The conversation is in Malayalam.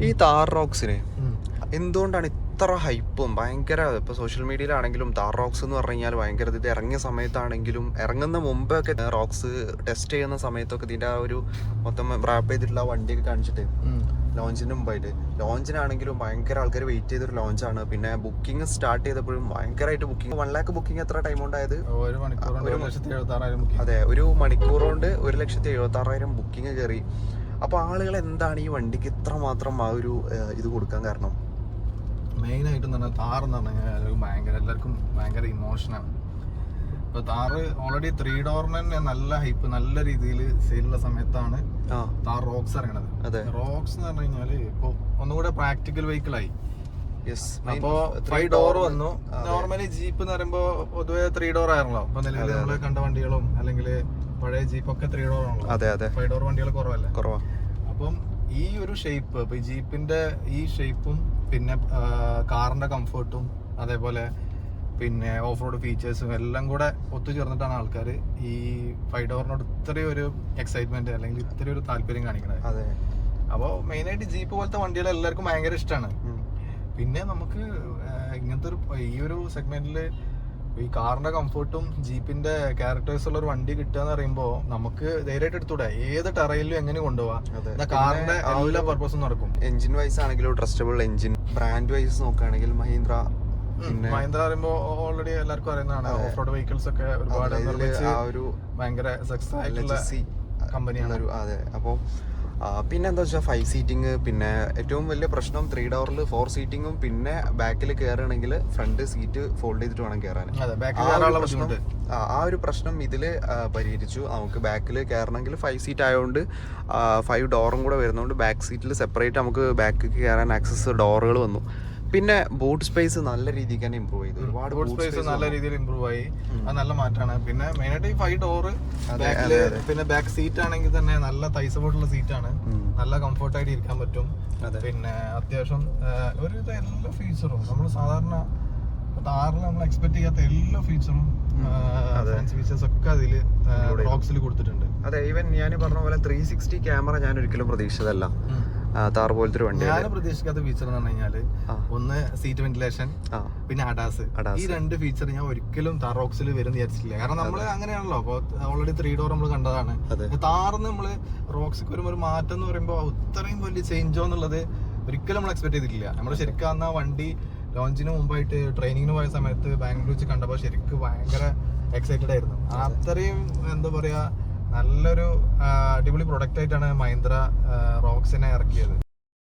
ഈ താർ റോക്സിന് എന്തുകൊണ്ടാണ് ഇത്ര ഹൈപ്പും ഭയങ്കര ഇപ്പൊ സോഷ്യൽ മീഡിയയിലാണെങ്കിലും താർ റോക്സ് എന്ന് പറഞ്ഞു കഴിഞ്ഞാൽ ഭയങ്കര ഇത് ഇറങ്ങിയ സമയത്താണെങ്കിലും ഇറങ്ങുന്ന മുമ്പൊക്കെ റോക്സ് ടെസ്റ്റ് ചെയ്യുന്ന സമയത്തൊക്കെ ഇതിന്റെ ആ ഒരു മൊത്തം റാപ്പ് ചെയ്തിട്ടുള്ള വണ്ടിയൊക്കെ കാണിച്ചിട്ട് ലോഞ്ചിന് മുമ്പായിട്ട്. ലോഞ്ചിനാണെങ്കിലും ഭയങ്കര ആൾക്കാർ വെയിറ്റ് ചെയ്തൊരു ലോഞ്ചാണ് പിന്നെ ബുക്കിംഗ് സ്റ്റാർട്ട് ചെയ്തപ്പോഴും ഭയങ്കരമായിട്ട് ബുക്കിംഗ് വൺ ലാക്ക് ബുക്കിംഗ് എത്ര ടൈം ഉണ്ടായത്? അതെ ഒരു മണിക്കൂർ കൊണ്ട് ഒരു ലക്ഷത്തി എഴുപത്തി ആറായിരം ബുക്കിംഗ് കയറി അപ്പൊ ആളുകൾ എന്താണ് ഈ വണ്ടിക്ക് ഇത്ര മാത്രം ആ ഒരു ഇത് കൊടുക്കാൻ കാരണം? മെയിൻ ആയിട്ട് പറഞ്ഞാൽ താർ എന്ന് പറഞ്ഞു കഴിഞ്ഞാൽ ഭയങ്കര എല്ലാവർക്കും ഭയങ്കര ഇമോഷനാണ് ഇപ്പോൾ താറ് ഓൾറെഡി ത്രീ ഡോറിന് തന്നെ നല്ല ഹൈപ്പ് നല്ല രീതിയിൽ സെയിലുള്ള സമയത്താണ് താർ റോക്സ് ഇറങ്ങണത്. അതെ. റോക്സ് എന്ന് പറഞ്ഞു കഴിഞ്ഞാൽ ഇപ്പോൾ ഒന്നുകൂടെ പ്രാക്ടിക്കൽ വെഹിക്കിളായി യെസ് അപ്പോൾ ത്രീ ഡോർ വന്നു. നോർമലി ജീപ്പ് എന്ന് പറയുമ്പോൾ പൊതുവെ ത്രീ ഡോർ ആയിരുന്നല്ലോ. അപ്പോൾ നിലവിൽ നമ്മൾ കണ്ട വണ്ടികളും അല്ലെങ്കിൽ പഴയ ജീപ്പ് ഒക്കെ ത്രീ ഡോർ ആണല്ലോ. അതെ അതെ. ഫൈവ് ഡോർ വണ്ടികൾ കുറവല്ലേ? കുറവാ. അപ്പം ഈ ഒരു ഷേപ്പ് ഇപ്പൊ ഈ ജീപ്പിന്റെ ഈ ഷേപ്പും പിന്നെ കാറിന്റെ കംഫർട്ടും അതേപോലെ പിന്നെ ഓഫ് റോഡ് ഫീച്ചേഴ്സും എല്ലാം കൂടെ ഒത്തുചേർന്നിട്ടാണ് ആൾക്കാർ ഈ ഫൈവ് ഡോറിനോട് ഇത്രയും ഒരു എക്സൈറ്റ്മെന്റ് അല്ലെങ്കിൽ ഇത്രയും ഒരു താല്പര്യം കാണിക്കുന്നത് അതെ. അപ്പോൾ മെയിനായിട്ട് ജീപ്പ് പോലത്തെ വണ്ടികൾ എല്ലാവർക്കും ഭയങ്കര ഇഷ്ടമാണ് പിന്നെ നമുക്ക് ഇങ്ങനത്തെ ഒരു ഈ ഒരു സെഗ്മെന്റിൽ ഈ കാറിന്റെ കംഫർട്ടും ജീപ്പിന്റെ ക്യാരക്ടേഴ്സ് ഉള്ള ഒരു വണ്ടി കിട്ടുക എന്ന് പറയുമ്പോൾ നമുക്ക് ധൈര്യമായിട്ട് എടുത്തൂടെ? ഏത് ടെറയിലും എങ്ങനെ കൊണ്ടുപോവാം? കാറിന്റെ എല്ലാ പർപ്പസും നടക്കും. എഞ്ചിൻ വൈസ് ആണെങ്കിലും ട്രസ്റ്റബിൾ എഞ്ചിൻ ബ്രാൻഡ് വൈസ് നോക്കുകയാണെങ്കിൽ മഹീന്ദ്ര. മഹീന്ദ്ര പറയുമ്പോ ഓൾറെഡി എല്ലാവർക്കും അറിയുന്നതാണ്. ഓഫ് റോഡ് വെഹിക്കിൾസ് ഒക്കെ ഒരുപാട് ഭയങ്കര സക്സസ് ആയിട്ടുള്ള കമ്പനിയാണ് അതെ. അപ്പോൾ പിന്നെ എന്താ വെച്ചാൽ ഫൈവ് സീറ്റിംഗ് പിന്നെ ഏറ്റവും വലിയ പ്രശ്നം ത്രീ ഡോറിൽ ഫോർ സീറ്റിങ്ങും പിന്നെ ബാക്കിൽ കയറുകയാണെങ്കിൽ ഫ്രണ്ട് സീറ്റ് ഫോൾഡ് ചെയ്തിട്ട് വേണം കയറാൻ ആ ഒരു പ്രശ്നം ഇതിൽ പരിഹരിച്ചു. നമുക്ക് ബാക്കിൽ കയറണമെങ്കിൽ ഫൈവ് സീറ്റ് ആയതുകൊണ്ട് ഫൈവ് ഡോറും കൂടെ വരുന്നതുകൊണ്ട് ബാക്ക് സീറ്റിൽ സെപ്പറേറ്റ് നമുക്ക് ബാക്കിൽ കയറാൻ ആക്സസ് ഡോറുകൾ വന്നു. പിന്നെ ബോട്ട് സ്പേസ് നല്ല രീതിക്ക് തന്നെ ഇമ്പ്രൂവ് ചെയ്തു. ഒരുപാട് ബോട്ട് സ്പേസ് നല്ല. രീതിയിൽ ഇമ്പ്രൂവ് ആയി. അത് നല്ല മാറ്റാണ്. പിന്നെ മെയിൻ ആയിട്ട് ഈ ഫൈവ് ബാക്കിൽ പിന്നെ ബാക്ക് സീറ്റ് ആണെങ്കിൽ തന്നെ നല്ല തൈ സപ്പോർട്ടുള്ള സീറ്റാണ് ആണ്. നല്ല കംഫർട്ടായിട്ട് ഇരിക്കാൻ പറ്റും. പിന്നെ അത്യാവശ്യം ഒരു എല്ലാ ഫീച്ചറും നമ്മൾ സാധാരണ താറിൽ നമ്മൾ എക്സ്പെക്ട് ചെയ്യാത്ത എല്ലാ ഫീച്ചറും. ഫീച്ചേഴ്സ് ഒക്കെ അതിൽ റോക്സിൽ കൊടുത്തിട്ടുണ്ട്. അതെ ഈവൻ ഞാൻ പറഞ്ഞ പോലെ ത്രീ സിക്സ്റ്റി ക്യാമറ ഞാൻ ഒരിക്കലും പ്രതീക്ഷിച്ചതല്ല. താർ പോലത്തെ ഒരു വണ്ടി ഞാൻ പ്രതീക്ഷിക്കാത്ത ഫീച്ചർ എന്ന് പറഞ്ഞു സീറ്റ് വെന്റിലേഷൻ പിന്നെ അഡാസ് ഈ രണ്ട് ഫീച്ചർ ഞാൻ ഒരിക്കലും താറോക്സിൽ വരും വിചാരിച്ചില്ല കാരണം നമ്മൾ അങ്ങനെയാണല്ലോ. അപ്പൊ ഓൾറെഡി ത്രീ ഡോർ നമ്മൾ കണ്ടതാണ്. താർന്ന് നമ്മൾ റോക്സിക്ക് വരുമ്പോൾ ഒരു മാറ്റം എന്ന് പറയുമ്പോൾ അത്രയും വലിയ ചേഞ്ചോ എന്നുള്ളത് ഒരിക്കലും നമ്മൾ എക്സ്പെക്ട് ചെയ്തിട്ടില്ല. നമ്മൾ ശരിക്കും അന്ന് ആ വണ്ടി ലോഞ്ചിന് മുമ്പായിട്ട് ട്രെയിനിങ്ങിന് പോയ സമയത്ത് ബാംഗ്ലൂർ വെച്ച് കണ്ടപ്പോൾ ശരിക്കും ഭയങ്കര എക്സൈറ്റഡ് ആയിരുന്നു. അത്രയും എന്താ പറയാ നല്ലൊരു അടിപൊളി പ്രൊഡക്റ്റ് ആയിട്ടാണ് മഹീന്ദ്ര റോക്സിനെ ഇറക്കിയത്.